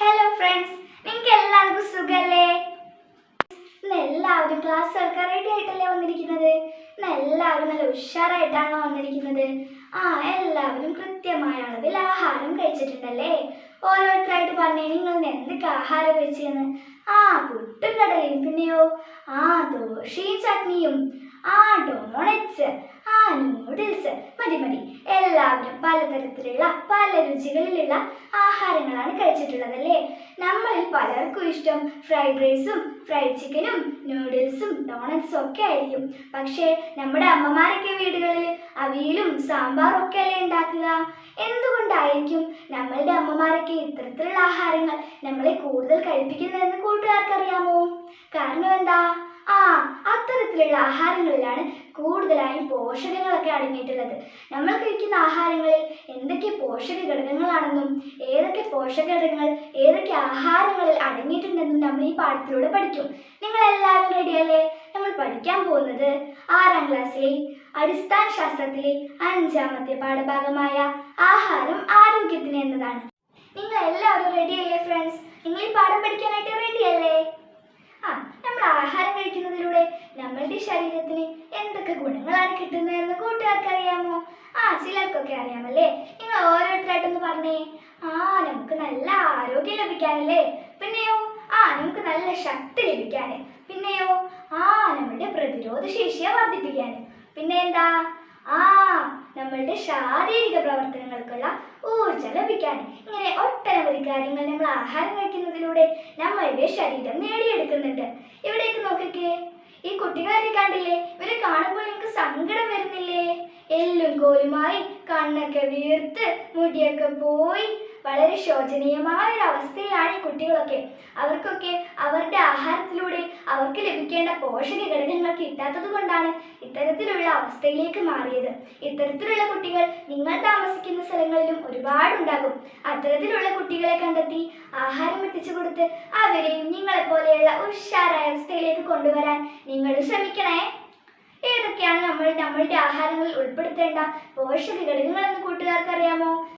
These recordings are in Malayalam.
ഹലോ ഫ്രണ്ട്സ് നിങ്ങൾക്ക് എല്ലാവർക്കും സുഖല്ലേ? എല്ലാവരും ക്ലാസ് കേൾക്കാൻ റെഡി ആയിട്ടല്ലേ വന്നിരിക്കുന്നത്? എല്ലാവരും നല്ല ഉഷാറായിട്ടാണോ വന്നിരിക്കുന്നത്. ആ എല്ലാവരും കൃത്യമായ അളവിൽ ആഹാരം കഴിച്ചിട്ടുണ്ടല്ലേ? ഓരോരുത്തരായിട്ട് പറഞ്ഞേ നിങ്ങൾ എന്തൊക്കെ ആഹാരം കഴിച്ചെന്ന്? ആ പുട്ടും കടലയും പിന്നെയോ? ആ ദോശയും ചട്നിയും. ആ ഡോണറ്റ്സ്. നൂഡിൽസ് മതി മതി. എല്ലാവരും പലതരത്തിലുള്ള പല രുചികളിലുള്ള ആഹാരങ്ങളാണ് കഴിച്ചിട്ടുള്ളതല്ലേ? നമ്മളിൽ പലർക്കും ഇഷ്ടം ഫ്രൈഡ് റൈസും ഫ്രൈഡ് ചിക്കനും നൂഡിൽസും ഡോണറ്റ്സും ഒക്കെ ആയിരിക്കും. പക്ഷേ നമ്മുടെ അമ്മമാരൊക്കെ വീടുകളിൽ അവിയലും സാമ്പാറും ഒക്കെ അല്ലേ ഉണ്ടാക്കുക? എന്തുകൊണ്ടായിരിക്കും നമ്മളുടെ അമ്മമാരൊക്കെ ഇത്തരത്തിലുള്ള ആഹാരങ്ങൾ നമ്മളെ കൂടുതൽ കഴിപ്പിക്കുന്നതെന്ന് കൂട്ടുകാർക്കറിയാമോ? കാരണം എന്താ? ആ അത്തരത്തിലുള്ള ആഹാരങ്ങളിലാണ് കൂടുതലായും പോഷകങ്ങളൊക്കെ അടങ്ങിയിട്ടുള്ളത്. നമ്മൾ കഴിക്കുന്ന ആഹാരങ്ങളിൽ എന്തൊക്കെ പോഷക ഘടകങ്ങളാണെന്നും ഏതൊക്കെ പോഷക ഘടകങ്ങൾ ഏതൊക്കെ ആഹാരങ്ങളിൽ അടങ്ങിയിട്ടുണ്ടെന്നും നമ്മൾ ഈ പാഠത്തിലൂടെ പഠിക്കും. നിങ്ങൾ എല്ലാവരും റെഡിയല്ലേ നമ്മൾ പഠിക്കാൻ പോകുന്നത് ആറാം ക്ലാസ്സിലെ അടിസ്ഥാന ശാസ്ത്രത്തിലെ അഞ്ചാമത്തെ പാഠഭാഗമായ ആഹാരം ആരോഗ്യത്തിന് എന്നതാണ്. നിങ്ങൾ എല്ലാവരും റെഡിയല്ലേ ഫ്രണ്ട്സ് നിങ്ങൾ ഈ പാഠം പഠിക്കാനായിട്ട് റെഡിയല്ലേ ആ നമ്മൾ ആഹാരം കഴിക്കുന്നതിലൂടെ നമ്മളുടെ ശരീരത്തിന് എന്തൊക്കെ ഗുണങ്ങളാണ് കിട്ടുന്നതെന്ന് കൂട്ടുകാർക്ക് അറിയാമോ? ആ ചിലർക്കൊക്കെ അറിയാമല്ലേ? നിങ്ങൾ ഓരോരുത്തരായിട്ടൊന്ന് പറഞ്ഞേ. ആ നമുക്ക് നല്ല ആരോഗ്യം ലഭിക്കാനല്ലേ? പിന്നെയോ ആ നമുക്ക് നല്ല ശക്തി ലഭിക്കാൻ പിന്നെയോ? ആ നമ്മുടെ പ്രതിരോധ ശേഷിയെ വർദ്ധിപ്പിക്കാൻ പിന്നെ എന്താ? ആ നമ്മളുടെ ശാരീരിക പ്രവർത്തനങ്ങൾക്കുള്ള ഊർജം ലഭിക്കാൻ ഇങ്ങനെ ഒട്ടനവധി കാര്യങ്ങൾ നമ്മൾ ആഹാരം കഴിക്കുന്നതിലൂടെ നമ്മളുടെ ശരീരം നേടിയെടുക്കുന്നുണ്ട്. ഇവിടേക്ക് നോക്കിക്കേ. ഈ കുട്ടികളൊക്കെ കണ്ടില്ലേ? ഇവരെ കാണുമ്പോൾ നിങ്ങൾക്ക് സങ്കടം വരുന്നില്ലേ? എല്ലും കോലുമായി കണ്ണൊക്കെ വീർത്ത് മുടിയൊക്കെ പോയി വളരെ ശോചനീയമായ ഒരു അവസ്ഥയിലാണ് ഈ കുട്ടികളൊക്കെ. അവർക്കൊക്കെ അവരുടെ ആഹാരത്തിലൂടെ അവർക്ക് ലഭിക്കേണ്ട പോഷക ഘടകങ്ങൾ കിട്ടാത്തത് കൊണ്ടാണ് ഇത്തരത്തിലുള്ള അവസ്ഥയിലേക്ക് മാറിയത്. ഇത്തരത്തിലുള്ള കുട്ടികൾ നിങ്ങൾ താമസിക്കുന്ന സ്ഥലങ്ങളിലും ഒരുപാടുണ്ടാകും അത്തരത്തിലുള്ള കുട്ടികളെ കണ്ടെത്തി ആഹാരം എത്തിച്ചു കൊടുത്ത് അവരെയും നിങ്ങളെപ്പോലെയുള്ള ഉഷാറായ അവസ്ഥയിലേക്ക് കൊണ്ടുവരാൻ നിങ്ങൾ ശ്രമിക്കണേ. ഏതൊക്കെയാണ് നമ്മൾ നമ്മളുടെ ആഹാരങ്ങളിൽ ഉൾപ്പെടുത്തേണ്ട പോഷക ഘടകങ്ങളെന്ന് കൂട്ടുകാർക്ക് അറിയാമോ നിങ്ങൾ എവിടേക്ക്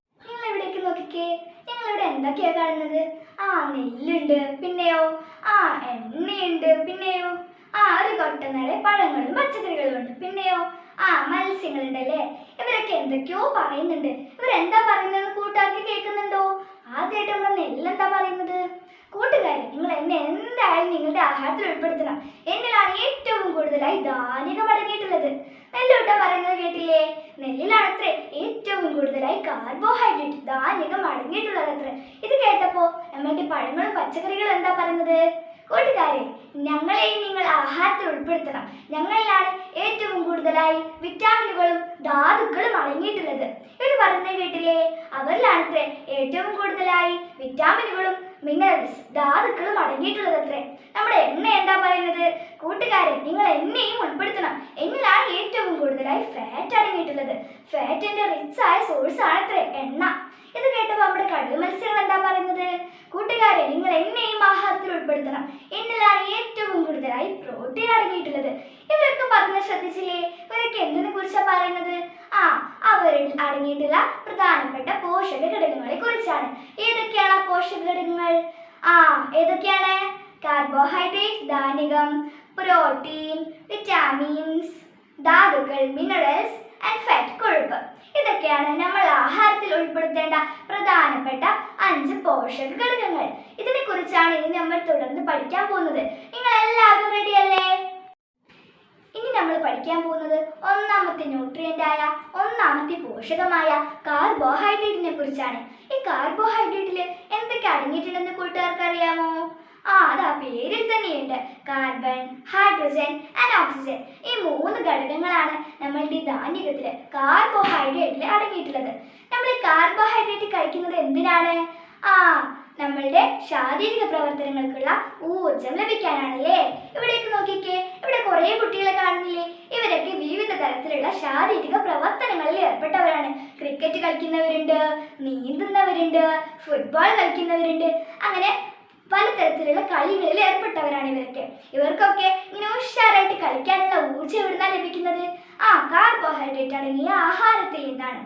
നോക്കിക്കേ നിങ്ങൾ ഇവിടെ എന്തൊക്കെയാ കാണുന്നത്? ആ നെല്ലുണ്ട് പിന്നെയോ? ആ എണ്ണയുണ്ട് പിന്നെയോ? ആ ഒരു കൊട്ട നിറയെ പഴങ്ങളും പച്ചക്കറികളും ഉണ്ട് പിന്നെയോ? ആ മത്സ്യങ്ങളുണ്ടല്ലേ? ഇവരൊക്കെ എന്തൊക്കെയോ പറയുന്നുണ്ട്. ഇവരെന്താ പറയുന്നതെന്ന് കൂട്ടുകാർക്ക് കേൾക്കുന്നുണ്ടോ? ആദ്യമായിട്ട് നമ്മൾ നെല്ലെന്താ പറയുന്നത്? കൂട്ടുകാരെ നിങ്ങൾ എന്നെ എന്തായാലും നിങ്ങളുടെ ആഹാരത്തിൽ ഉൾപ്പെടുത്തണം. എന്നിലാണ് ഏറ്റവും കൂടുതലായി ധാന്യകം അടങ്ങിയിട്ടുള്ളത് നെല്ലോട്ട പറയുന്നത് കേട്ടില്ലേ? നെല്ലിലാണത്രേ ഏറ്റവും കൂടുതലായി കാർബോഹൈഡ്രേറ്റ് അടങ്ങിയിട്ടുള്ളത് അത്രേ ഇത് കേട്ടപ്പോ നമ്മളുടെ പഴങ്ങളും പച്ചക്കറികളും എന്താ പറയുന്നത്? കൂട്ടുകാരെ ഞങ്ങളെയും നിങ്ങൾ ആഹാരത്തിൽ ഉൾപ്പെടുത്തണം. ഞങ്ങളിലാണ് ഏറ്റവും കൂടുതലായി വിറ്റാമിനുകളും ധാതുക്കളും അടങ്ങിയിട്ടുള്ളത്. പറയുന്നത് കേട്ടില്ലേ? അവരിലാണത്രേ. ഏറ്റവും കൂടുതലായി വിറ്റാമിനുകളും മിനറൽസ് ധാതുക്കളും അടങ്ങിയിട്ടുള്ളത് അത്രേ നമ്മുടെ എണ്ണ എന്താ പറയുന്നത്? കൂട്ടുകാരെ നിങ്ങൾ എണ്ണയും ഉൾപ്പെടുത്തണം. എന്നിലാണ് ഏറ്റവും കൂടുതലായി ഫാറ്റ് അടങ്ങിയിട്ടുള്ളത്. ഫാറ്റിന്റെ റിച്ച് ആയ സോഴ്സ് ആണത്രേ എണ്ണ. ഇത് കേട്ടപ്പോൾ നമ്മുടെ കടൽ മത്സ്യങ്ങൾ എന്താ പറയുന്നത്? കൂട്ടുകാരെ നിങ്ങൾ എന്നെയും ആഹാരത്തിൽ ഉൾപ്പെടുത്തണം. എന്നിലാണ് ഏറ്റവും കൂടുതലായി പ്രോട്ടീൻ അടങ്ങിയിട്ടുള്ളത്. ഇവരൊക്കെ പറഞ്ഞ ശ്രദ്ധിച്ചില്ലേ? ഇവരൊക്കെ എന്തിനെ കുറിച്ചാണ് പറയുന്നത്? ആ അവരിൽ അടങ്ങിയിട്ടുള്ള പ്രധാനപ്പെട്ട പോഷക ഘടകങ്ങളെ കുറിച്ചാണ്. ഏതൊക്കെയാണ് ആ പോഷക ഘടകങ്ങൾ? ആ ഏതൊക്കെയാണ്? കാർബോഹൈഡ്രേറ്റ് ധാന്യകം പ്രോട്ടീൻ വിറ്റാമിൻസ് ധാതുക്കൾ മിനറൽസ് ആൻഡ് ഫാറ്റ് കൊഴുപ്പ്. ഇതൊക്കെയാണ് നമ്മൾ ആഹാരത്തിൽ ഉൾപ്പെടുത്തേണ്ട പ്രധാനപ്പെട്ട അഞ്ച് പോഷക ഘടകങ്ങൾ. ഇതിനെ കുറിച്ചാണ് ഇനി നമ്മൾ തുടർന്ന് പഠിക്കാൻ പോകുന്നത്. നിങ്ങൾ എല്ലാവരും റെഡിയല്ലേ ഇനി നമ്മൾ പഠിക്കാൻ പോകുന്നത് ഒന്നാമത്തെ ന്യൂട്രിയന്റായ ഒന്നാമത്തെ പോഷകമായ കാർബോഹൈഡ്രേറ്റിനെ കുറിച്ചാണ്. ഈ കാർബോഹൈഡ്രേറ്റിൽ എന്തൊക്കെ അടങ്ങിയിട്ടുണ്ടെന്ന് കൂട്ടുകാർക്ക് അറിയാമോ? ആ അത് ആ പേരിൽ തന്നെയുണ്ട്. കാർബൺ ഹൈഡ്രജൻ ആൻഡ് ഓക്സിജൻ ഈ മൂന്ന് ഘടകങ്ങളാണ് നമ്മളുടെ ഈ ധാന്യകത്തിൽ കാർബോഹൈഡ്രേറ്റിൽ അടങ്ങിയിട്ടുള്ളത്. നമ്മൾ ഈ കാർബോഹൈഡ്രേറ്റ് കഴിക്കുന്നത് എന്തിനാണ്? ആ നമ്മളുടെ ശാരീരിക പ്രവർത്തനങ്ങൾക്കുള്ള ഊർജം ലഭിക്കാനാണല്ലേ. ഇവിടേക്ക് നോക്കിക്കേ. ഇവിടെ കുറേ കുട്ടികളെ കാണുന്നില്ലേ? ഇവരൊക്കെ വിവിധ തരത്തിലുള്ള ശാരീരിക പ്രവർത്തനങ്ങളിൽ ഏർപ്പെട്ടവരാണ്. Cricket കളിക്കുന്നവരുണ്ട് നീന്തുന്നവരുണ്ട് football കളിക്കുന്നവരുണ്ട്. അങ്ങനെ പലതരത്തിലുള്ള കളികളിൽ ഏർപ്പെട്ടവരാണ് ഇവരൊക്കെ. ഇവർക്കൊക്കെ ഇങ്ങനെ ഉഷാറായിട്ട് കളിക്കാനുള്ള ഊർജം എവിടുന്നാ ലഭിക്കുന്നത്? ആ കാർബോഹൈഡ്രേറ്റ് അടങ്ങിയ ആഹാരത്തിൽ നിന്നാണ്.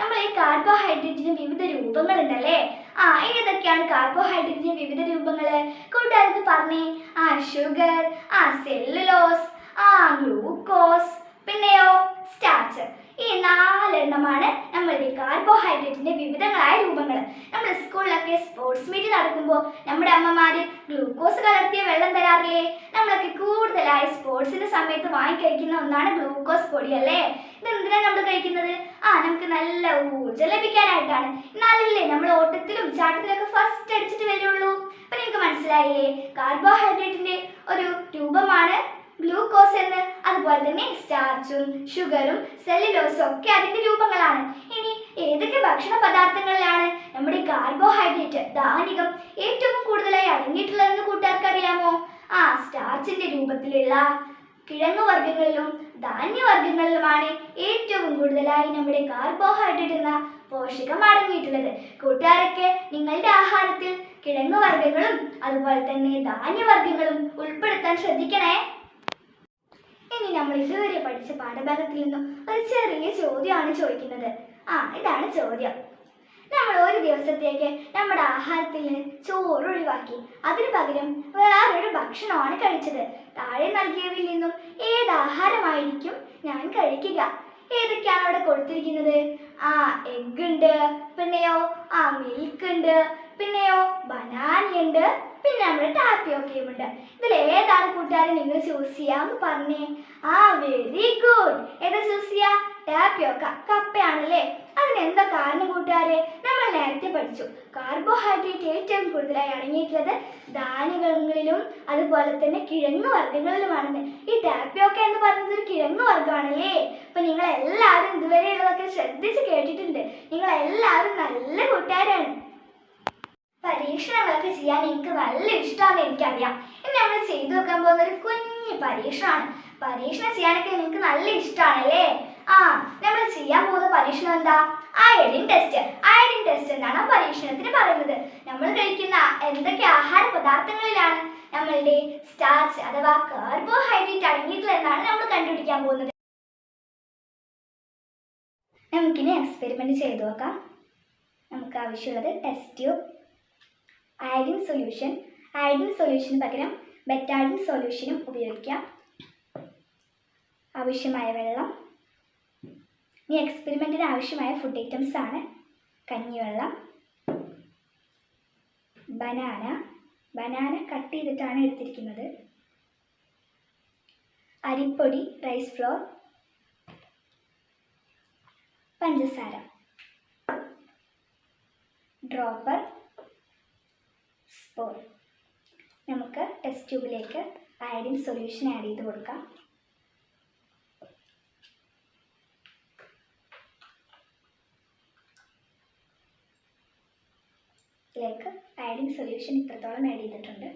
നമ്മൾ ഈ കാർബോഹൈഡ്രേറ്റിന് വിവിധ രൂപങ്ങളുണ്ടല്ലേ? ആ ഏതൊക്കെയാണ് കാർബോഹൈഡ്രേറ്റിന് വിവിധ രൂപങ്ങൾ കൂട്ടുകാർക്ക് പറഞ്ഞേ. ആ ഷുഗർ ആ സെല്ലുലോസ് ആ ഗ്ലൂക്കോസ് പിന്നെയോ സ്റ്റാർച്ച് ഈ നാലെണ്ണമാണ് നമ്മളുടെ കാർബോഹൈഡ്രേറ്റിന്റെ വിവിധങ്ങളായ രൂപങ്ങൾ നമ്മൾ സ്കൂളിലൊക്കെ സ്പോർട്സ് മീറ്റ് നടക്കുമ്പോൾ നമ്മുടെ അമ്മമാര് ഗ്ലൂക്കോസ് കലർത്തിയ വെള്ളം തരാറില്ലേ? നമ്മളൊക്കെ കൂടുതലായി സ്പോർട്സിന്റെ സമയത്ത് വാങ്ങിക്കഴിക്കുന്ന ഒന്നാണ് ഗ്ലൂക്കോസ് പൊടി അല്ലേ ഇത് എന്തിനാണ് നമ്മൾ കഴിക്കുന്നത്? ആ നമുക്ക് നല്ല ഊർജം ലഭിക്കാനായിട്ടാണ്. എന്നാലല്ലേ നമ്മൾ ഓട്ടത്തിലും ചാട്ടത്തിലൊക്കെ ഫസ്റ്റ് അടിച്ചിട്ട് വരുള്ളൂ. അപ്പൊ നിങ്ങൾക്ക് മനസ്സിലായില്ലേ? കാർബോഹൈഡ്രേറ്റിന്റെ ഒരു രൂപമാണ് ഗ്ലൂക്കോസ് എന്ന് അതുപോലെ തന്നെ സ്റ്റാർച്ചും ഷുഗറും സെല്ലുലോസും ഒക്കെ അതിന്റെ രൂപങ്ങളാണ്. ഇനി ഏതൊക്കെ ഭക്ഷണ പദാർത്ഥങ്ങളിലാണ് നമ്മുടെ കാർബോഹൈഡ്രേറ്റ് ധാനികം ഏറ്റവും കൂടുതലായി അടങ്ങിയിട്ടുള്ളതെന്ന് കൂട്ടുകാർക്ക് അറിയാമോ ആ സ്റ്റാർച്ചിന്റെ രൂപത്തിലുള്ള കിഴങ്ങ് വർഗങ്ങളിലും ധാന്യവർഗങ്ങളിലുമാണ് ഏറ്റവും കൂടുതലായി നമ്മുടെ കാർബോഹൈഡ്രേറ്റ് എന്ന പോഷകം അടങ്ങിയിട്ടുള്ളത്. കൂട്ടുകാരൊക്കെ നിങ്ങളുടെ ആഹാരത്തിൽ കിഴങ്ങ് വർഗങ്ങളും അതുപോലെ തന്നെ ധാന്യവർഗങ്ങളും ഉൾപ്പെടുത്താൻ ശ്രദ്ധിക്കണേ. ഇനി നമ്മൾ ഇതുവരെ പഠിച്ച പാഠഭാഗത്തിൽ നിന്നും ഒരു ചെറിയ ചോദ്യമാണ് ചോദിക്കുന്നത്. ആ ഇതാണ് ചോദ്യം. നമ്മൾ ഒരു ദിവസത്തേക്ക് നമ്മുടെ ആഹാരത്തിൽ ചോറ് ഒഴിവാക്കി. അതിനു പകരം വേറൊരു ഭക്ഷണമാണ് കഴിച്ചത്. താഴെ നൽകിയവയിൽ നിന്നും ഏത് ആഹാരമായിരിക്കും ഞാൻ കഴിക്കുക? ഏതൊക്കെയാണ് അവിടെ കൊടുത്തിരിക്കുന്നത്? ആ എഗ് ഉണ്ട് പിന്നെയോ ആ മിൽക്ക് ഉണ്ട് പിന്നെയോ ബനാനയുണ്ട് പിന്നെ നമ്മൾ ടാപ്പിയോക്കയും ഉണ്ട് ഇതിൽ ഏതാണ് കൂട്ടുകാരെ നിങ്ങൾ ചൂസ് ചെയ്യാന്ന് പറഞ്ഞേ? ആ വെരി ഗുഡ് ഏതാ ചൂസ് ചെയ്യാ? ടാപ്പിയോക്ക കപ്പയാണല്ലേ? അതിന് എന്താ കാരണം കൂട്ടുകാരെ? നമ്മൾ നേരത്തെ പഠിച്ചു. കാർബോഹൈഡ്രേറ്റ് ഏറ്റവും കൂടുതലായി അടങ്ങിയിട്ടുള്ളത് ധാന്യങ്ങളിലും അതുപോലെ തന്നെ കിഴങ്ങ് വർഗങ്ങളിലുമാണെന്ന്. ഈ ടാപ്പിയോക്ക എന്ന് പറയുന്നത് ഒരു കിഴങ്ങ് വർഗമാണല്ലേ? അപ്പൊ നിങ്ങൾ എല്ലാവരും ഇതുവരെയുള്ളതൊക്കെ ശ്രദ്ധിച്ച് കേട്ടിട്ടുണ്ട്. നിങ്ങൾ എല്ലാവരും നല്ല കൂട്ടുകാരാണ്. പരീക്ഷണങ്ങളൊക്കെ ചെയ്യാൻ എനിക്ക് നല്ല ഇഷ്ടമാണെന്ന് എനിക്കറിയാം. ഇനി നമ്മൾ ചെയ്തു വെക്കാൻ പോകുന്ന ഒരു കുഞ്ഞു പരീക്ഷണമാണ്. പരീക്ഷണം ചെയ്യാനൊക്കെ നിങ്ങൾക്ക് നല്ല ഇഷ്ടമാണല്ലേ ആ നമ്മൾ ചെയ്യാൻ പോകുന്ന പരീക്ഷണം എന്താ? അയഡിൻ ടെസ്റ്റ് അയഡിൻ ടെസ്റ്റ് എന്നാണ് പരീക്ഷണത്തിന് പറയുന്നത്. നമ്മൾ കഴിക്കുന്ന എന്തൊക്കെ ആഹാര പദാർത്ഥങ്ങളിലാണ് നമ്മളുടെ സ്റ്റാർച്ച് അഥവാ കാർബോഹൈഡ്രേറ്റ് അടങ്ങിയിട്ടുള്ള എന്നാണ് നമ്മൾ കണ്ടുപിടിക്കാൻ പോകുന്നത്. നമുക്കിനി എക്സ്പെരിമെന്റ് ചെയ്തു നോക്കാം. നമുക്ക് ആവശ്യമുള്ളത് test tube iodine solution. Iodine സൊല്യൂഷന് പകരം ബെറ്റാഡിൻ സൊല്യൂഷനും ഉപയോഗിക്കാം. ആവശ്യമായ വെള്ളം. ഇനി എക്സ്പെരിമെന്റിന് ആവശ്യമായ ഫുഡ് ഐറ്റംസ് ആണ്. കഞ്ഞിവെള്ളം ബനാന. ബനാന കട്ട് ചെയ്തിട്ടാണ് എടുത്തിരിക്കുന്നത്. അരിപ്പൊടി റൈസ് ഫ്ലോർ പഞ്ചസാര. ഡ്രോപ്പർ സ്പോൺ നമുക്ക് ടെസ്റ്റ് ട്യൂബിലേക്ക് അയഡിൻ സൊല്യൂഷൻ ആഡ് ചെയ്ത് കൊടുക്കാം. ഇതിലേക്ക് അയഡിൻ സൊല്യൂഷൻ ഇത്രത്തോളം ആഡ് ചെയ്തിട്ടുണ്ട്.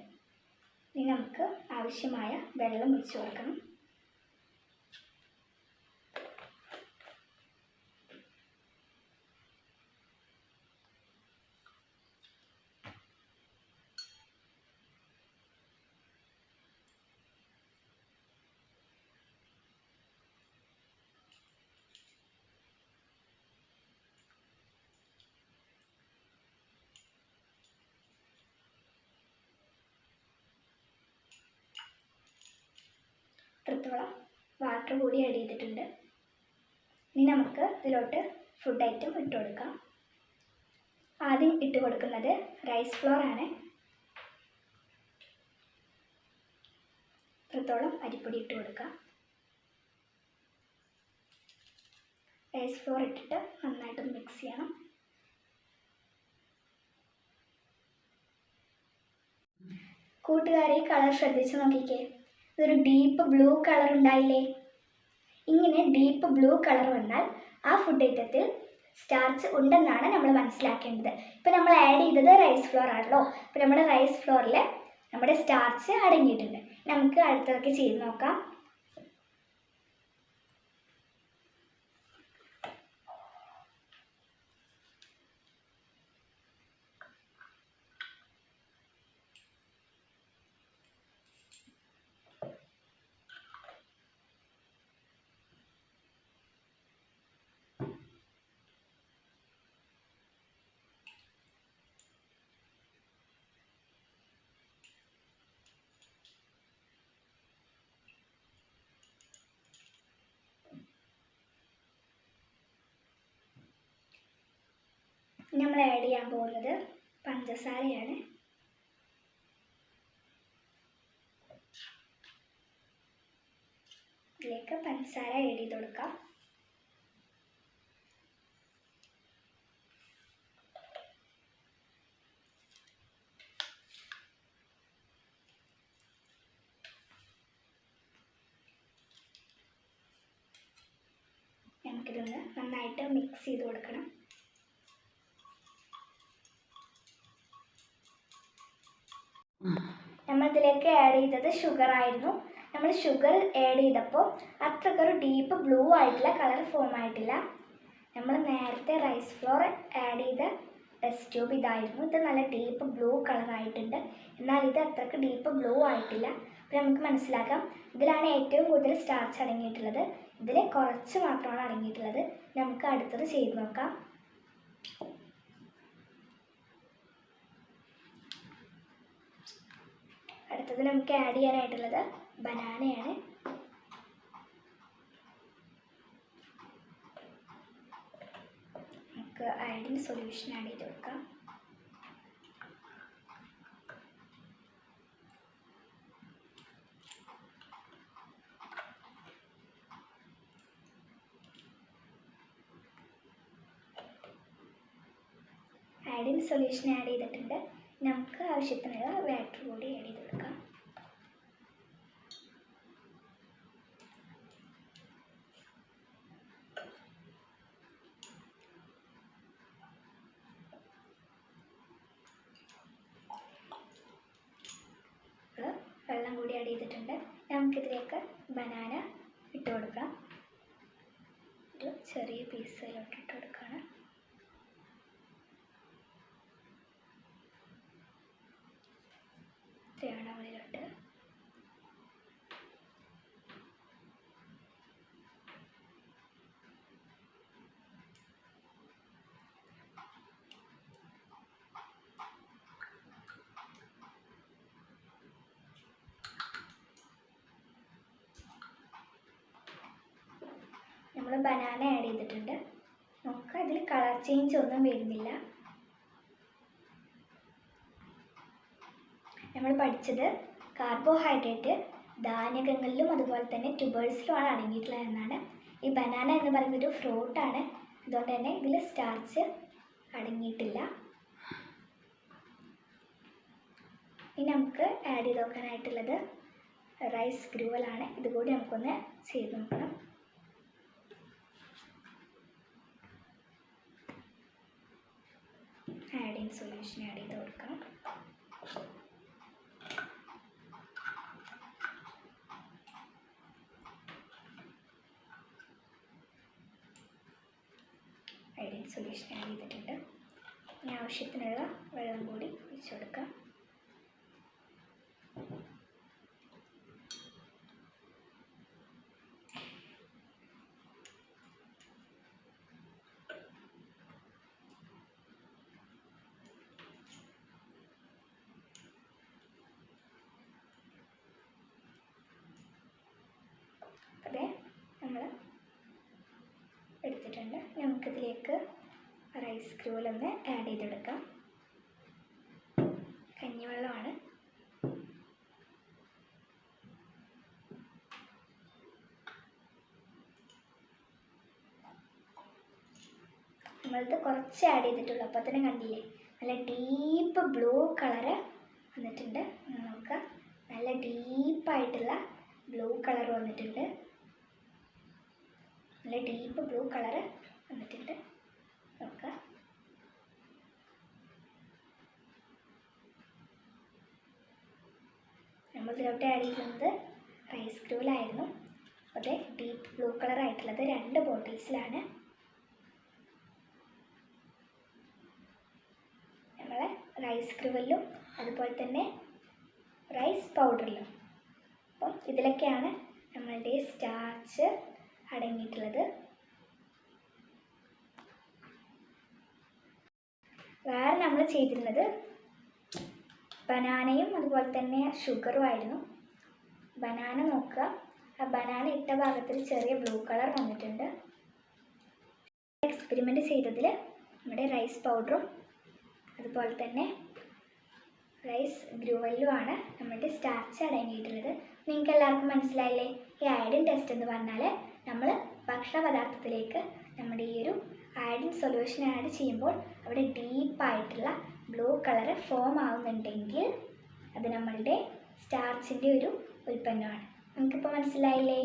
ഇനി നമുക്ക് ആവശ്യമായ വെള്ളം ഒഴിച്ചു കൊടുക്കണം. ഇത്രത്തോളം വാട്ടർ കൂടി ആഡ് ചെയ്തിട്ടുണ്ട്. ഇനി നമുക്ക് ഇതിലോട്ട് ഫുഡ് ഐറ്റം ഇട്ട് കൊടുക്കാം. ആദ്യം ഇട്ട് കൊടുക്കുന്നത് റൈസ് ഫ്ലോർ ആണ്. ഇത്രത്തോളം അരിപ്പൊടി ഇട്ട് കൊടുക്കാം. റൈസ് ഫ്ലോർ ഇട്ടിട്ട് നന്നായിട്ട് മിക്സ് ചെയ്യണം. കൂട്ടുകാരെ കളർ ശ്രദ്ധിച്ച് നോക്കിക്കേ. ഇതൊരു ഡീപ്പ് ബ്ലൂ കളർ ഉണ്ടായില്ലേ? ഇങ്ങനെ ഡീപ്പ് ബ്ലൂ കളർ വന്നാൽ ആ ഫുഡ് ഐറ്റത്തിൽ സ്റ്റാർച്ച് ഉണ്ടെന്നാണ് നമ്മൾ മനസ്സിലാക്കേണ്ടത്. ഇപ്പം നമ്മൾ ആഡ് ചെയ്തത് റൈസ് ഫ്ലോർ ആണല്ലോ. ഇപ്പം നമ്മുടെ റൈസ് ഫ്ലോറിൽ നമ്മുടെ സ്റ്റാർച്ച് അടങ്ങിയിട്ടുണ്ട്. നമുക്ക് അടുത്തതൊക്കെ ചെയ്ത് നോക്കാം. നമ്മൾ ആഡ് ചെയ്യാൻ പോകുന്നത് പഞ്ചസാരയാണ്. ഇതിലേക്ക് പഞ്ചസാര ആഡ് ചെയ്ത് കൊടുക്കാം. നമുക്കിതൊന്ന് നന്നായിട്ട് മിക്സ് ചെയ്ത് കൊടുക്കണം. ഇതിലേക്ക് ആഡ് ചെയ്തത് ഷുഗർ ആയിരുന്നു. നമ്മൾ ഷുഗർ ആഡ് ചെയ്തപ്പോൾ അത്രക്കൊരു ഡീപ്പ് ബ്ലൂ ആയിട്ടുള്ള കളർ ഫോം ആയിട്ടില്ല. നമ്മൾ നേരത്തെ റൈസ് ഫ്ലോർ ആഡ് ചെയ്ത ടെസ്റ്റ് ട്യൂബ് ഇതായിരുന്നു. ഇത് നല്ല ഡീപ്പ് ബ്ലൂ കളറായിട്ടുണ്ട് എന്നാൽ ഇത് അത്രയ്ക്ക് ഡീപ്പ് ബ്ലൂ ആയിട്ടില്ല. അപ്പോൾ നമുക്ക് മനസ്സിലാക്കാം. ഇതിലാണ് ഏറ്റവും കൂടുതൽ സ്റ്റാർച്ച് അടങ്ങിയിട്ടുള്ളത്. ഇതിൽ കുറച്ച് മാത്രമാണ് അടങ്ങിയിട്ടുള്ളത്. നമുക്ക് അടുത്തത് ചെയ്ത് നോക്കാം. അടുത്തത് നമുക്ക് ആഡ് ചെയ്യാനായിട്ടുള്ളത് ബനാനയാണ്. നമുക്ക് അയഡിൻ സൊല്യൂഷൻ ആഡ് ചെയ്ത് കൊടുക്കാം. ആഡിൻ സൊല്യൂഷൻ ആഡ് ചെയ്തിട്ടുണ്ട്. ആവശ്യത്തിനുള്ള വാട്ടർ കൂടി ആഡ് ചെയ്ത് കൊടുക്കാം. വെള്ളം കൂടി ആഡ് ചെയ്തിട്ടുണ്ട്. നമുക്കിതിലേക്ക് ബനാന ഇട്ട് കൊടുക്കാം. ഒരു ചെറിയ പീസിലോട്ട് ഇട്ട് കൊടുക്കുകയാണ്. ബനാന ആഡ് ചെയ്തിട്ടുണ്ട്. നമുക്ക് അതിൽ കളർ ചേഞ്ച് ഒന്നും വരുന്നില്ല. നമ്മൾ പഠിച്ചത് കാർബോഹൈഡ്രേറ്റ് ധാന്യകങ്ങളിലും അതുപോലെ തന്നെ ട്യൂബേഴ്സിലുമാണ് അടങ്ങിയിട്ടുള്ളത് എന്നാണ്. ഈ ബനാന എന്ന് പറയുന്നൊരു ഫ്രൂട്ടാണ് അതുകൊണ്ട് തന്നെ ഇതിൽ സ്റ്റാർച്ച് അടങ്ങിയിട്ടില്ല. ഇനി നമുക്ക് ആഡ് ചെയ്ത് നോക്കാനായിട്ടുള്ളത് റൈസ് ഗ്രൂവലാണ് ഇതുകൂടി നമുക്കൊന്ന് ചെയ്ത് നോക്കണം ആഡ് ഇൻ സൊല്യൂഷൻ ആഡ് ചെയ്ത് കൊടുക്കാം ഐഡിയൻ സൊല്യൂഷൻ ആഡ് ചെയ്തിട്ടുണ്ട്. ഇനി ആവശ്യത്തിനുള്ള വെള്ളം കൂടി ഒഴിച്ചു കൊടുക്കാം അതെ നമ്മൾ എടുത്തിട്ടുണ്ട് നമുക്കിതിലേക്ക് റൈസ് ക്രൂലൊന്ന് ആഡ് ചെയ്തെടുക്കാം. കഞ്ഞിവെള്ളമാണ്. നമ്മളിത് കുറച്ച് ആഡ് ചെയ്തിട്ടുള്ളൂ. അപ്പോൾ തന്നെ കണ്ടില്ലേ? നല്ല ഡീപ്പ് ബ്ലൂ കളറ് വന്നിട്ടുണ്ട്. നോക്കാം നല്ല ഡീപ്പായിട്ടുള്ള ബ്ലൂ കളർ വന്നിട്ടുണ്ട്. നല്ല ഡീപ്പ് ബ്ലൂ കളറ് വന്നിട്ടുണ്ട്. നമുക്ക് നമ്മൾ ഇതിലോട്ട് ആഡ് ചെയ്യുന്നത് റൈസ് ക്രൂലായിരുന്നു അതെ ഡീപ്പ് ബ്ലൂ കളർ ആയിട്ടുള്ളത് രണ്ട് ബോട്ടിൽസിലാണ് നമ്മൾ റൈസ് ക്രൂവലിലും അതുപോലെ തന്നെ റൈസ് പൗഡറിലും അപ്പം ഇതിലൊക്കെയാണ് നമ്മളുടെ സ്റ്റാർച്ച് അടങ്ങിയിട്ടുള്ളത്. വേറെ നമ്മൾ ചെയ്തിരുന്നത് ബനാനയും അതുപോലെ തന്നെ ഷുഗറും ആയിരുന്നു. ബനാന നോക്കുക. ആ ബനാന ഇട്ട ഭാഗത്തിൽ ചെറിയ ബ്ലൂ കളർ വന്നിട്ടുണ്ട്. എക്സ്പെരിമെന്റ് ചെയ്തതിൽ നമ്മുടെ റൈസ് പൗഡറും അതുപോലെ തന്നെ റൈസ് ഗ്രൂവലുമാണ് നമ്മുടെ സ്റ്റാർച്ച് അടങ്ങിയിട്ടുള്ളത്. നിങ്ങൾക്ക് എല്ലാവർക്കും മനസ്സിലായില്ലേ? ഈ അയഡിൻ ടെസ്റ്റ് എന്ന് പറഞ്ഞാൽ നമ്മൾ ഭക്ഷണ പദാർത്ഥത്തിലേക്ക് നമ്മുടെ ഈ ഒരു ആഡിൻ സൊല്യൂഷൻ ആഡ് ചെയ്യുമ്പോൾ അവിടെ ഡീപ്പായിട്ടുള്ള ബ്ലൂ കളറ് ഫോം ആവുന്നുണ്ടെങ്കിൽ അത് നമ്മളുടെ സ്റ്റാർച്ചിന്റെ ഒരു ഉൽപ്പന്നമാണ്. നമുക്കിപ്പോൾ മനസ്സിലായില്ലേ?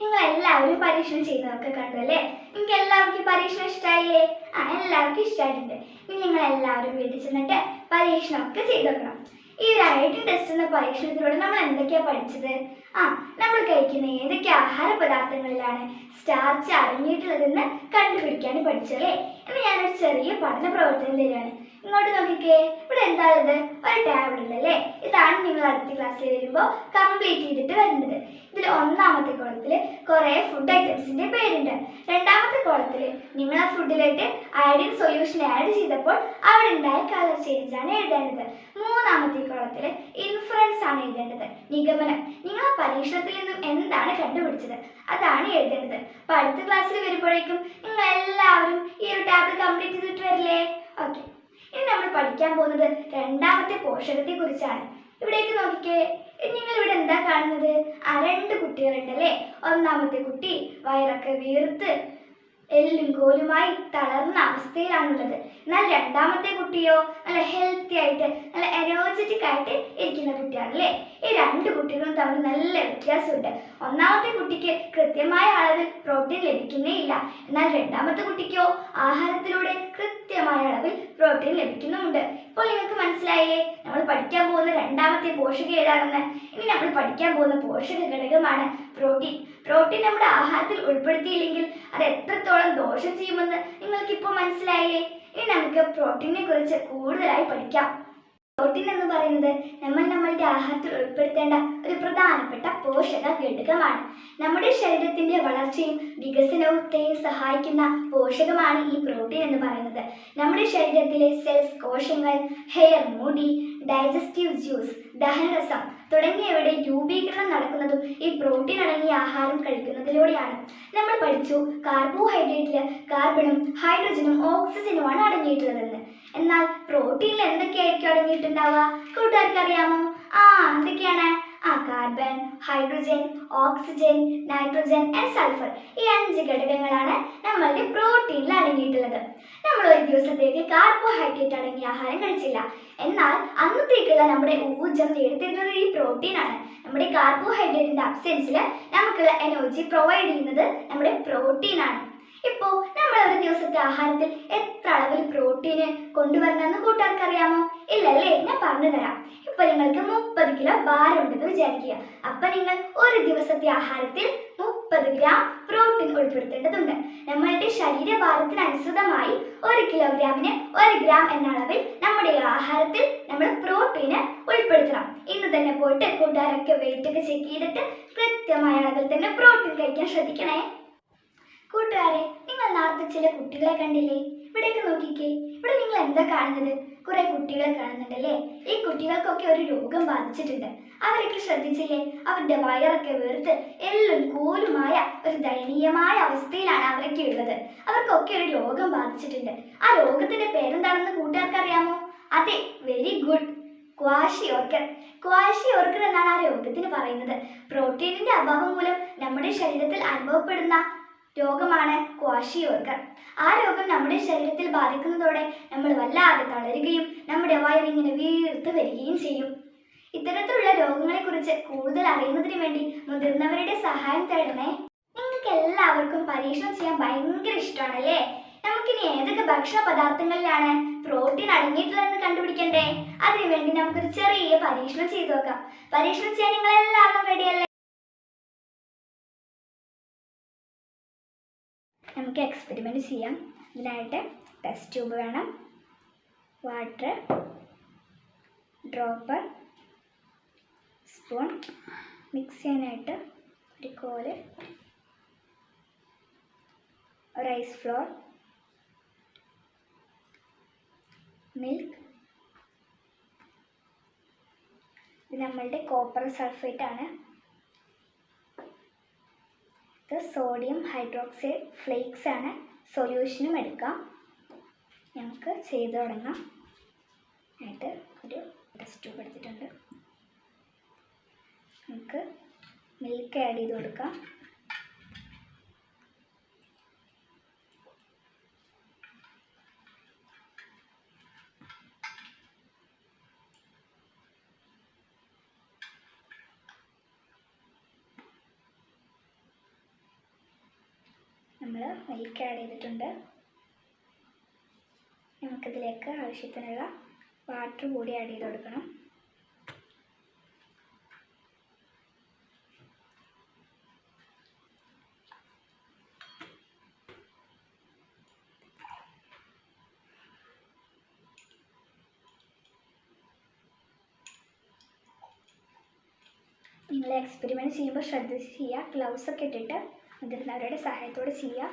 നിങ്ങൾ എല്ലാവരും പരീക്ഷണം ചെയ്യുന്നതൊക്കെ കണ്ടു അല്ലേ? നിങ്ങൾക്ക് എല്ലാവർക്കും പരീക്ഷണം ഇഷ്ടമായില്ലേ ആ എല്ലാവർക്കും ഇഷ്ടമായിട്ടുണ്ട് ഇനി നിങ്ങൾ എല്ലാവരും വീട്ടിൽ ചെന്നിട്ട് പരീക്ഷണമൊക്കെ ചെയ്തു നോക്കണം. ഈ ഒരു ഐഡൻ ടെസ്റ്റ് എന്ന പരീക്ഷണത്തിലൂടെ നമ്മൾ എന്തൊക്കെയാണ് പഠിച്ചത്? ആ നമ്മൾ കഴിക്കുന്ന ഏതൊക്കെ ആഹാര പദാർത്ഥങ്ങളിലാണ് സ്റ്റാർച്ച് അടങ്ങിയിട്ടുള്ളതെന്ന് കണ്ടുപിടിക്കാൻ പഠിച്ചല്ലേ ഇന്ന് ഞാനൊരു ചെറിയ പഠന പ്രവർത്തനം തരികയാണ് ഇങ്ങോട്ട് നോക്കിക്കേ. ഇവിടെ എന്താ ഉള്ളത് ഒരു ടാബിൾ ഉണ്ടല്ലേ ഇതാണ് നിങ്ങൾ അടുത്ത ക്ലാസ്സിൽ വരുമ്പോൾ കംപ്ലീറ്റ് ചെയ്തിട്ട് വരുന്നത്. ഇതിൽ ഒന്നാമത്തെ കോളത്തിൽ കുറേ ഫുഡ് ഐറ്റംസിന്റെ പേരുണ്ട്. രണ്ടാമത്തെ കോളത്തിൽ നിങ്ങൾ ആ ഫുഡിലേക്ക് അയഡിൻ സൊല്യൂഷൻ ആഡ് ചെയ്തപ്പോൾ അവിടെ ഉണ്ടായ കളർ ചേഞ്ച് ആണ് എഴുതേണ്ടത്. മൂന്നാമത്തെ കോളത്തിൽ ഇൻഫറൻസ് ആണ് എഴുതേണ്ടത്. നിഗമനം. നിങ്ങൾ പരീക്ഷണത്തിൽ നിന്നും എന്താണ് കണ്ടുപിടിച്ചത്? അതാണ് എഴുതേണ്ടത്. അപ്പൊ അടുത്ത ക്ലാസ്സിൽ വരുമ്പോഴേക്കും നിങ്ങൾ എല്ലാവരും ഈ ഒരു ടാബിൾ കംപ്ലീറ്റ് ചെയ്തിട്ട് വരില്ലേ? ഓക്കെ ഇനി നമ്മൾ പഠിക്കാൻ പോകുന്നത് രണ്ടാമത്തെ പോഷകത്തെ കുറിച്ചാണ്. ഇവിടേക്ക് നോക്കിക്കേ. നിങ്ങൾ ഇവിടെ എന്താ കാണുന്നത്? ആ രണ്ട് കുട്ടികളുണ്ടല്ലേ? ഒന്നാമത്തെ കുട്ടി വയറൊക്കെ വീർത്ത് എല്ലും കോലുമായി തളർന്ന അവസ്ഥയിലാണുള്ളത്. എന്നാൽ രണ്ടാമത്തെ കുട്ടിയോ? നല്ല ഹെൽത്തി ആയിട്ട് നല്ല എനർജറ്റിക് ആയിട്ട് ഇരിക്കുന്ന കുട്ടിയാണ് അല്ലേ ഈ രണ്ട് കുട്ടികളും തമ്മിൽ നല്ല വ്യത്യാസമുണ്ട്. ഒന്നാമത്തെ കുട്ടിക്ക് കൃത്യമായ അളവിൽ പ്രോട്ടീൻ ലഭിക്കുന്നേ ഇല്ല. എന്നാൽ രണ്ടാമത്തെ കുട്ടിക്കോ? ആഹാരത്തിലൂടെ കൃത്യമായ അളവിൽ പ്രോട്ടീൻ ലഭിക്കുന്നുമുണ്ട്. ഇപ്പോൾ നമ്മൾ പഠിക്കാൻ പോകുന്ന രണ്ടാമത്തെ പോഷക ഏതാണെന്ന്? ഇനി നമ്മൾ പഠിക്കാൻ പോകുന്ന പോഷക ഘടകമാണ് പ്രോട്ടീൻ. പ്രോട്ടീൻ നമ്മുടെ ആഹാരത്തിൽ ഉൾപ്പെടുത്തിയില്ലെങ്കിൽ അത് എത്രത്തോളം ദോഷം ചെയ്യുമെന്ന് നിങ്ങൾക്ക് നിങ്ങൾക്കിപ്പോൾ മനസ്സിലായില്ലേ? ഇനി നമുക്ക് പ്രോട്ടീനെ കുറിച്ച് കൂടുതലായി പഠിക്കാം. പ്രോട്ടീൻ എന്ന് പറയുന്നത് നമ്മൾ നമ്മളുടെ ആഹാരത്തിൽ ഉൾപ്പെടുത്തേണ്ട ഒരു പ്രധാനപ്പെട്ട പോഷക ഘടകമാണ്. നമ്മുടെ ശരീരത്തിന്റെ വളർച്ചയും വികസനവും സഹായിക്കുന്ന പോഷകമാണ് ഈ പ്രോട്ടീൻ എന്ന് പറയുന്നത്. നമ്മുടെ ശരീരത്തിലെ സെൽസ് കോശങ്ങൾ ഹെയർ മുടി ഡൈജസ്റ്റീവ് ജ്യൂസ് ദഹനരസം തുടങ്ങിയവയുടെ രൂപീകരണം നടക്കുന്നതും ഈ പ്രോട്ടീൻ അടങ്ങിയ ആഹാരം കഴിക്കുന്നതിലൂടെയാണ്. നമ്മൾ പഠിച്ചു കാർബോഹൈഡ്രേറ്റിൽ കാർബണും ഹൈഡ്രജനും ഓക്സിജനുമാണ് അടങ്ങിയിട്ടുള്ളതെന്ന്. എന്നാൽ പ്രോട്ടീനിൽ എന്തൊക്കെയായിരിക്കും അടങ്ങിയിട്ടുണ്ടാവുക? കൂട്ടുകാർക്ക് അറിയാമോ ആ എന്തൊക്കെയാണ്? Carbon hydrogen oxygen nitrogen and sulphur ഈ അഞ്ച് ഘടകങ്ങളാണ് നമ്മളുടെ പ്രോട്ടീനിൽ അടങ്ങിയിട്ടുള്ളത്. നമ്മൾ ഒരു ദിവസത്തേക്ക് കാർബോഹൈഡ്രേറ്റ് അടങ്ങിയ ആഹാരം കഴിച്ചില്ല. എന്നാൽ അന്നത്തേക്കുള്ള നമ്മുടെ ഊർജം നേടിത്തരുന്നത് ഈ പ്രോട്ടീനാണ് നമ്മുടെ കാർബോഹൈഡ്രേറ്റിന്റെ അബ്സെൻസിൽ നമുക്കുള്ള എനർജി പ്രൊവൈഡ് ചെയ്യുന്നത് നമ്മുടെ പ്രോട്ടീനാണ് ഇപ്പോൾ നമ്മൾ ഒരു ദിവസത്തെ ആഹാരത്തിൽ എത്ര അളവിൽ പ്രോട്ടീന് കൊണ്ടുവരണമെന്ന് കൂട്ടുകാർക്ക് അറിയാമോ ഇല്ലല്ലേ? ഞാൻ പറഞ്ഞു തരാം ഇപ്പൊ നിങ്ങൾക്ക് മുപ്പത് കിലോ ഭാരം ഉണ്ടെന്ന് വിചാരിക്കുക. അപ്പൊ നിങ്ങൾ ഒരു ദിവസത്തെ ആഹാരത്തിൽ മുപ്പത് ഗ്രാം പ്രോട്ടീൻ ഉൾപ്പെടുത്തേണ്ടതുണ്ട്. നമ്മളുടെ ശരീരഭാരത്തിനനുസൃതമായി ഒരു കിലോഗ്രാമിന് ഒരു ഗ്രാം എന്ന അളവിൽ നമ്മുടെ ആഹാരത്തിൽ നമ്മൾ പ്രോട്ടീന് ഉൾപ്പെടുത്തണം. ഇന്ന് തന്നെ പോയിട്ട് കൂട്ടുകാരൊക്കെ വെയിറ്റ് ഒക്കെ ചെക്ക് ചെയ്തിട്ട് കൃത്യമായ അളവിൽ തന്നെ പ്രോട്ടീൻ കഴിക്കാൻ ശ്രദ്ധിക്കണേ. കൂട്ടുകാരെ നിങ്ങൾ നേരത്തെ ചില കുട്ടികളെ കണ്ടില്ലേ? ഇവിടേക്ക് നോക്കിക്കേ. ഇവിടെ നിങ്ങൾ എന്താ കാണുന്നത്? കുറെ കുട്ടികളെ കാണുന്നുണ്ടല്ലേ? ഈ കുട്ടികൾക്കൊക്കെ ഒരു രോഗം ബാധിച്ചിട്ടുണ്ട്. അവരൊക്കെ ശ്രദ്ധിച്ചില്ലേ? അവരുടെ വയറൊക്കെ വീർത്ത് എല്ലും കോലുമായ ഒരു ദയനീയമായ അവസ്ഥയിലാണ് അവരൊക്കെ ഉള്ളത്. അവർക്കൊക്കെ ഒരു രോഗം ബാധിച്ചിട്ടുണ്ട്. ആ രോഗത്തിന്റെ പേരെന്താണെന്ന് കൂട്ടുകാർക്ക് അറിയാമോ അതെ വെരി ഗുഡ് ക്വാഷി ഓർക്കർ. ക്വാഷി ഓർക്കർ എന്നാണ് ആ രോഗത്തിന് പറയുന്നത്. പ്രോട്ടീനിന്റെ അഭാവം മൂലം നമ്മുടെ ശരീരത്തിൽ അനുഭവപ്പെടുന്ന രോഗമാണ് ക്വാഷിയോർക്കർ ആ രോഗം നമ്മുടെ ശരീരത്തിൽ ബാധിക്കുന്നതോടെ നമ്മൾ വല്ലാതെ തളരുകയും നമ്മുടെ വയറിങ്ങനെ വീർത്ത് വരികയും ചെയ്യും. ഇത്തരത്തിലുള്ള രോഗങ്ങളെക്കുറിച്ച് കൂടുതൽ അറിയുന്നതിന് വേണ്ടി മുതിർന്നവരുടെ സഹായം തേടണേ. നിങ്ങൾക്ക് എല്ലാവർക്കും പരീക്ഷണം ചെയ്യാൻ ഭയങ്കര ഇഷ്ടമാണല്ലേ? നമുക്കിനി ഏതൊക്കെ ഭക്ഷണ പദാർത്ഥങ്ങളിലാണ് പ്രോട്ടീൻ അടങ്ങിയിട്ടുള്ളതെന്ന് കണ്ടുപിടിക്കണ്ടേ? അതിനുവേണ്ടി നമുക്കൊരു ചെറിയ പരീക്ഷണം ചെയ്തു നോക്കാം. പരീക്ഷണം ചെയ്യാൻ നിങ്ങൾ എല്ലാവരും റെഡിയല്ലേ നമുക്ക് എക്സ്പെരിമെന്റ് ചെയ്യാം. ഇതിനായിട്ട് ടെസ്റ്റ് ട്യൂബ് വേണം. വാട്ടർ ഡ്രോപ്പർ സ്പൂൺ മിക്സ് ചെയ്യാനായിട്ട് ഒരു കോൽ റൈസ് ഫ്ലോർ മിൽക്ക് ഇത് നമ്മളുടെ കോപ്പർ സൾഫേറ്റ് ആണ്. ഇത് സോഡിയം ഹൈഡ്രോക്സൈഡ് ഫ്ലേക്സ് ആണ്. സൊല്യൂഷനും എടുക്കാം. നമുക്ക് ചെയ്തു തുടങ്ങാം. ആയിട്ട് ഒരു ടെസ്റ്റ് ട്യൂബ് എടുത്തിട്ടുണ്ട്. നമുക്ക് മിൽക്ക് ആഡ് ചെയ്ത് കൊടുക്കാം നമ്മൾ മിൽക്ക് ആഡ് ചെയ്തിട്ടുണ്ട്. നമുക്കിതിലേക്ക് ആവശ്യത്തിനുള്ള വാട്ടർ കൂടി ആഡ് ചെയ്ത് കൊടുക്കണം. നിങ്ങൾ എക്സ്പെരിമെന്റ് ചെയ്യുമ്പോൾ ശ്രദ്ധിച്ച് ചെയ്യുക. ഗ്ലൗസ് ഒക്കെ ഇട്ടിട്ട് മുതിർന്നവരുടെ സഹായത്തോടെ ചെയ്യുക.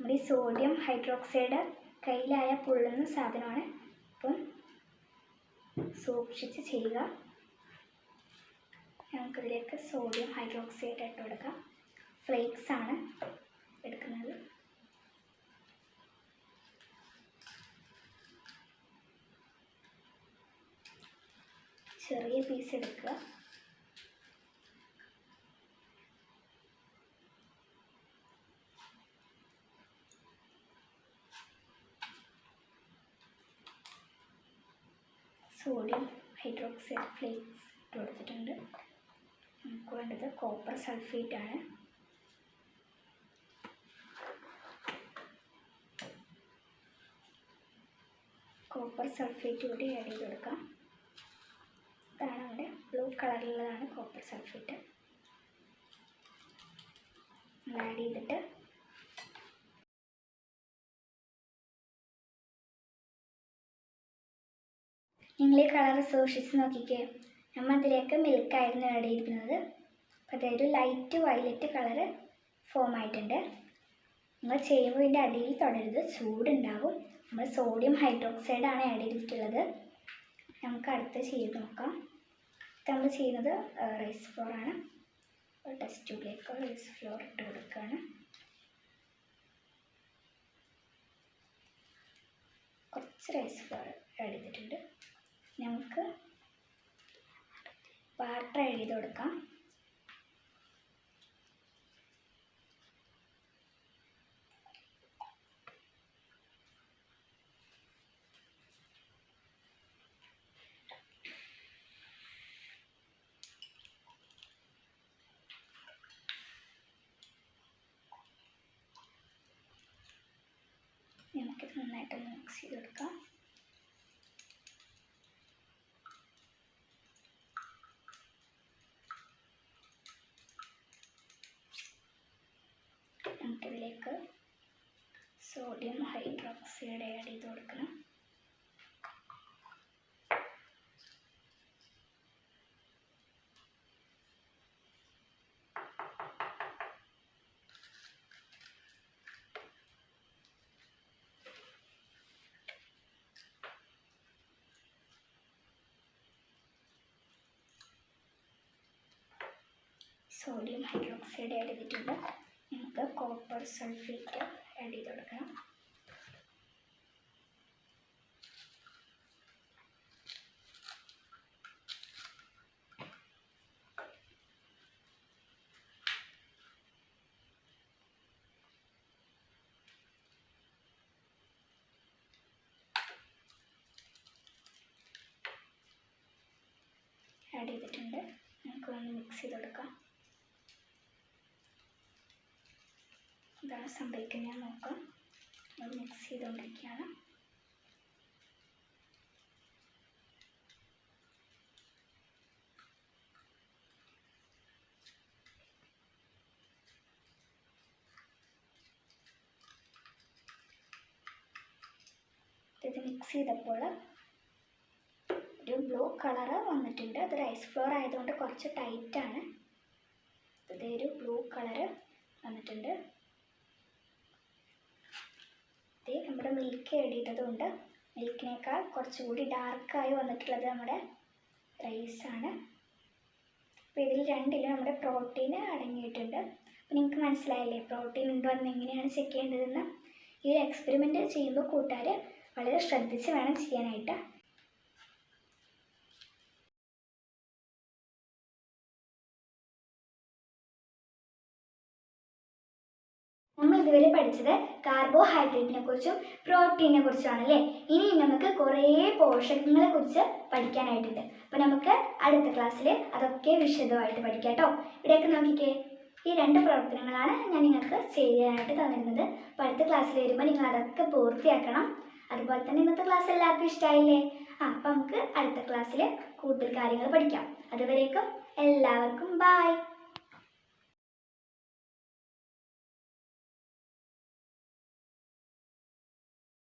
നമ്മുടെ ഈ സോഡിയം ഹൈഡ്രോക്സൈഡ് കയ്യിലായ പൊള്ളുന്ന സാധനമാണ്. അപ്പം സൂക്ഷിച്ച് ചെയ്യുക. നമുക്കിതിലേക്ക് സോഡിയം ഹൈഡ്രോക്സൈഡ് ഇട്ട് കൊടുക്കാം. ഫ്ലേക്സ് ആണ് എടുക്കുന്നത്. ചെറിയ പീസ് എടുക്കുക. സോഡിയം ഹൈഡ്രോക്സൈഡ് ഫ്ലേക്സ് ഇട്ട് കൊടുത്തിട്ടുണ്ട്. നമുക്ക് വേണ്ടത് കോപ്പർ സൾഫേറ്റ് ആണ്. കോപ്പർ സൾഫേറ്റ് കൂടി ആഡ് ചെയ്ത് കൊടുക്കാം. ഇതാണ് അവിടെ ബ്ലൂ കളറിലുള്ളതാണ് കോപ്പർ സൾഫേറ്റ്. ആഡ് ചെയ്തിട്ട് നിങ്ങൾ ഈ കളർ സൂക്ഷിച്ച് നോക്കിക്കേ. നമ്മൾ അതിലേക്ക് മിൽക്കായിരുന്നു ആഡ് ചെയ്തിരുന്നത് അപ്പോൾ അതൊരു ലൈറ്റ് വയലറ്റ് കളറ് ഫോം ആയിട്ടുണ്ട്. നിങ്ങൾ ചെയ്യുമ്പോൾ ഇതിന്റെ അടിയിൽ തുടരുത്. ചൂടുണ്ടാവും. നമ്മൾ സോഡിയം ഹൈഡ്രോക്സൈഡാണ് ആഡ് ചെയ്തിട്ടുള്ളത്. നമുക്ക് അടുത്ത് ചെയ്ത് നോക്കാം. നമ്മൾ ചെയ്യുന്നത് റൈസ് ഫ്ലോർ ആണ്. ടെസ്റ്റ് ട്യൂബിലേക്ക് റൈസ് ഫ്ലോർ ഇട്ട് കൊടുക്കുകയാണ്. കുറച്ച് റൈസ് ഫ്ലോർ ആഡ് ചെയ്തിട്ടുണ്ട്. നമുക്ക് വാട്ടർ എഴുതി കൊടുക്കാം നമുക്കിത് നന്നായിട്ടൊന്ന് മിക്സ് ചെയ്ത് കൊടുക്കാം നമുക്കിതിലേക്ക് സോഡിയം ഹൈഡ്രോക്സൈഡ് ആഡ് ചെയ്ത് കൊടുക്കണം. സോഡിയം ഹൈഡ്രോക്സൈഡ് ആഡ് ചെയ്തിട്ടുണ്ട്. നമുക്ക് കോപ്പർ സൾഫേറ്റ് ആഡ് ചെയ്ത് കൊടുക്കണം ആഡ് ചെയ്തിട്ടുണ്ട് നമുക്ക് ഒന്ന് മിക്സ് ചെയ്ത് കൊടുക്കാം എന്താണ് സംഭവിക്കുന്നത് നോക്കാം. നമ്മൾ മിക്സ് ചെയ്തുകൊണ്ടിരിക്കുകയാണ് ഇത് മിക്സ് ചെയ്തപ്പോൾ ബ്ലൂ കളറ് വന്നിട്ടുണ്ട്. അത് റൈസ് ഫ്ലോർ ആയതുകൊണ്ട് കുറച്ച് ടൈറ്റാണ് ഇതേ ഒരു ബ്ലൂ കളറ് വന്നിട്ടുണ്ട്. ഇത് നമ്മുടെ മിൽക്ക് ആഡ് മിൽക്കിനേക്കാൾ കുറച്ചുകൂടി ഡാർക്കായി വന്നിട്ടുള്ളത് നമ്മുടെ റൈസാണ് അപ്പോൾ ഇതിൽ രണ്ടിലും നമ്മുടെ പ്രോട്ടീൻ അടങ്ങിയിട്ടുണ്ട്. അപ്പോൾ നിങ്ങൾക്ക് മനസ്സിലായില്ലേ? പ്രോട്ടീൻ ഉണ്ടോ എന്ന് എങ്ങനെയാണ് ചെക്ക് ചെയ്യേണ്ടതെന്ന്? ഈ ഒരു എക്സ്പെരിമെന്റ് ചെയ്യുമ്പോൾ കൂട്ടുകാർ വളരെ ശ്രദ്ധിച്ച് വേണം ചെയ്യാനായിട്ട്. പഠിച്ചത് കാർബോഹൈഡ്രേറ്റിനെ കുറിച്ചും പ്രോട്ടീനെ കുറിച്ചുമാണ് അല്ലേ ഇനി നമുക്ക് കുറേ പോഷകങ്ങളെ കുറിച്ച് പഠിക്കാനായിട്ടുണ്ട്. അപ്പോൾ നമുക്ക് അടുത്ത ക്ലാസ്സിൽ അതൊക്കെ വിശദമായിട്ട് പഠിക്കാം കേട്ടോ. ഇവിടെയൊക്കെ നോക്കിക്കേ. ഈ രണ്ട് പ്രവർത്തനങ്ങളാണ് ഞാൻ നിങ്ങൾക്ക് ചെയ്യാനായിട്ട് തന്നിരുന്നത്. അപ്പോൾ അടുത്ത ക്ലാസ്സിൽ വരുമ്പോൾ നിങ്ങൾ അതൊക്കെ പൂർത്തിയാക്കണം. അതുപോലെ തന്നെ ഇന്നത്തെ ക്ലാസ് എല്ലാവർക്കും ഇഷ്ടമായില്ലേ ആ അപ്പോൾ നമുക്ക് അടുത്ത ക്ലാസ്സിൽ കൂടുതൽ കാര്യങ്ങൾ പഠിക്കാം. അതുവരേക്കും എല്ലാവർക്കും ബായ്